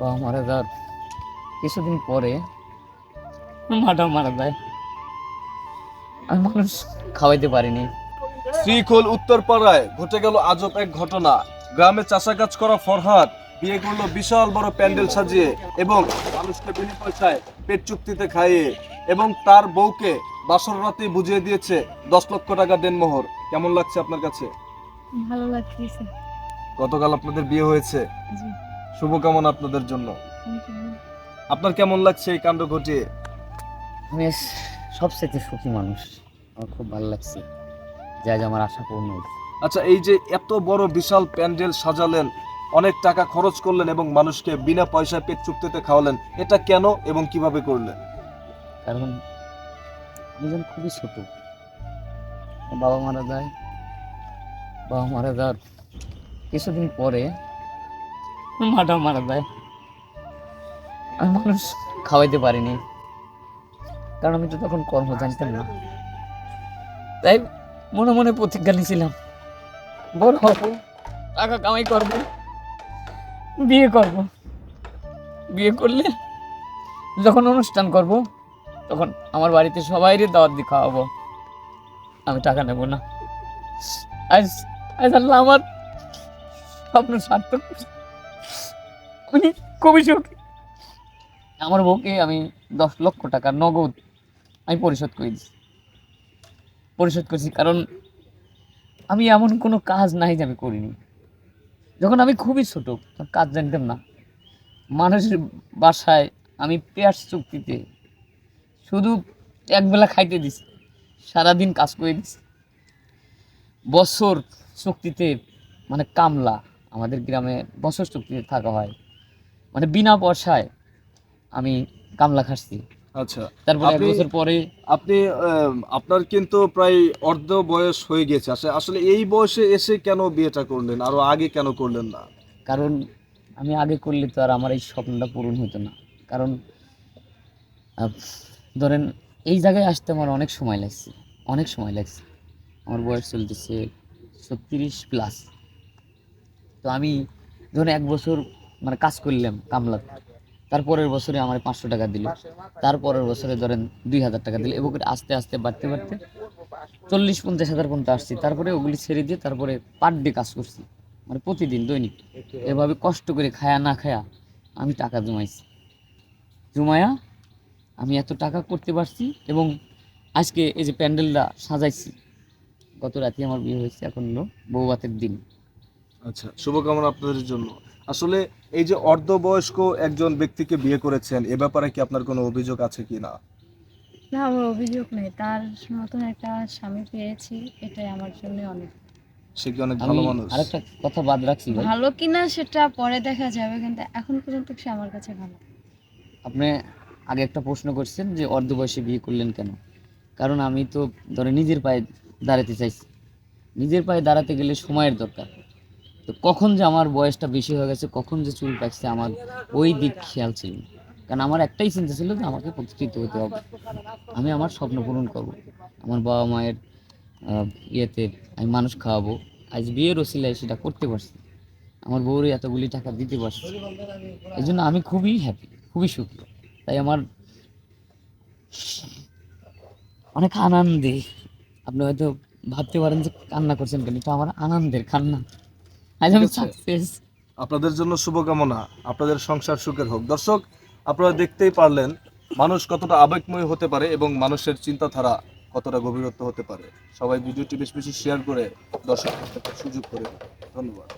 বাবা মারা যাওয়ার কিছুদিন পরে মাটা মারা যায়। আমি মানুষ খাওয়াইতে পারিনি। শ্রীখোল উত্তরপাড়ায় ঘটে গেল আজব এক ঘটনা। গ্রামে চাষা কাজ করা ফরহাদ বিয়ে করল বিশাল বড় প্যান্ডেল সাজিয়ে এবং মানুষকে বিনা পয়সায় পেট চুক্তিতে খাইয়ে এবং তার বউকে বাসর রাতে বুঝিয়ে দিয়েছে দশ লক্ষ টাকা দেনমোহর। কেমন লাগছে আপনার কাছে? ভালো লাগতেছে গতকাল আপনাদের বিয়ে হয়েছে। জি। শুভকামনা আপনাদের জন্য। আপনার কেমন লাগছে এই কাণ্ড ঘটিয়ে? আমি সবচেয়ে সুখী মানুষ। আমার খুব ভালো লাগছে। যে আজ আমার আশা পূর্ণ হয়েছে। আচ্ছা এই যে এত বড় বিশাল প্যান্ডেল সাজালেন অনেক টাকা খরচ করলেন এবং মানুষকে বিনা পয়সায় পেট চুক্তিতে খাওয়ালেন এটা কেন এবং কীভাবে করলেন? কারণ আমি যখন খুবই ছোট। বাবা মারা যায়। বাবা মারা যাওয়ার কিছুদিন পরে মাটাও মারা যায় আমি মানুষ খাওয়াইতে পারিনি। কারণ আমি তো তখন কর্ম জানতাম না। তাই মনে মনে প্রতিজ্ঞা নিয়েছিলাম। বড় হব টাকা কামাই করব। বিয়ে করব। বিয়ে করলে যখন অনুষ্ঠান করব তখন আমার বাড়িতে সবাইরে দাওয়াত দিয়ে খাওয়াবো। আমি টাকা নেব না। আজ আজ আল্লাহ আমার স্বপ্ন সার্থক আমি খুবই সুখী। আমার বউকে আমি দশ লক্ষ টাকা নগদ আমি পরিশোধ করে পরিশোধ করছি কারণ আমি এমন কোনো কাজ নাই যে আমি করিনি। যখন আমি খুবই ছোট কাজ জানতাম না। মানুষের বাসায় আমি পেঁয়াজ চুক্তিতে শুধু একবেলা খাইতে দিছি, সারাদিন কাজ করে দিছি। বছর চুক্তিতে মানে কামলা আমাদের গ্রামে বছর চুক্তিতে থাকা হয়। মানে বিনা পয়সায় আমি কামলা খাচ্ছি আচ্ছা তারপরে এক বছর পরে আপনি আপনার কিন্তু প্রায় অর্ধ বয়স হয়ে গেছে। আসলে আসলে এই বয়সে এসে কেন বিয়েটা করলেন? আরও আগে কেন করলেন না? কারণ আমি আগে করলে তো আর আমার এই স্বপ্নটা পূরণ হতো না। কারণ ধরেন এই জায়গায় আসতে আমার অনেক সময় লাগছে। অনেক সময় লাগছে। আমার বয়স চলতেছে ছত্রিশ প্লাস তো আমি ধরেন এক বছর মানে কাজ করলাম কামলা তারপরের বছরে আমার পাঁচশো টাকা দিল। তারপরের বছরে ধরেন দুই হাজার টাকা দিল। এবং আস্তে আস্তে, বাড়তে বাড়তে চল্লিশ, পঞ্চাশ হাজার পর্যন্ত আসছি। তারপরে ওগুলি ছেড়ে দিয়ে তারপরে পার ডে কাজ করছি। মানে প্রতিদিন দৈনিক। এভাবে কষ্ট করে খায়া, না খায়া আমি টাকা জমাইছি। জমায়া আমি এত টাকা করতে পারছি এবং আজকে এই যে প্যান্ডেলটা সাজাইছি। গত রাতে আমার বিয়ে হয়েছে এখন হলো বৌভাতের দিন। আচ্ছা। শুভকামনা আপনাদের জন্য। আসলে এই যে অর্ধবয়স্ক একজন ব্যক্তিকে বিয়ে করেছেন এ ব্যাপারে কি আপনার কোনো অভিযোগ আছে কি না? না আমার অভিযোগ নেই। তার মতন একটা স্বামী পেয়েছি এটাই আমার জন্য অনেক। সে কি অনেক ভালো মানুষ? আরেকটা কথা বাদ রাখছি ভাই। ভালো কিনা সেটা পরে দেখা যাবে কিন্তু এখন পর্যন্ত সে আমার কাছে ভালো। আপনি আগে একটা প্রশ্ন করছেন যে অর্ধ বয়সে বিয়ে করলেন কেন? কারণ আমি তো ধরে নিজের পায়ে দাঁড়াতে চাইছি। নিজের পায়ে দাঁড়াতে গেলে সময়ের দরকার। তো কখন যে আমার বয়সটা বেশি হয়ে গেছে, কখন যে চুল পাকছে, আমার ওই দিক খেয়াল ছিল। কারণ আমার একটাই চিন্তা ছিল যে আমাকে প্রতিষ্ঠিত হতে হবে। আমি আমার স্বপ্ন পূরণ করব। আমার বাবা মায়ের ইয়েতে আমি মানুষ খাওয়াবো। আজ বিয়ের ওসিলায় সেটা করতে পারছি আমার বউরে এতগুলি টাকা দিতে পারছি এই জন্য আমি খুবই হ্যাপি খুবই সুখী। তাই আমার অনেক আনন্দে, আপনি হয়তো ভাবতে পারেন যে কান্না করছেন কেন, এটা আমার আনন্দের কান্না। আজ আমি সাকসেস আপনাদের জন্য শুভকামনা। আপনাদের সংসার সুখের হোক। দর্শক আপনারা দেখতেই পারলেন মানুষ কতটা আবেগময় হতে পারে এবং মানুষের চিন্তাধারা কতটা গভীরত্ব হতে পারে। সবাই ভিডিওটি বেশ বেশি শেয়ার করে দর্শক সুযোগ করে। ধন্যবাদ।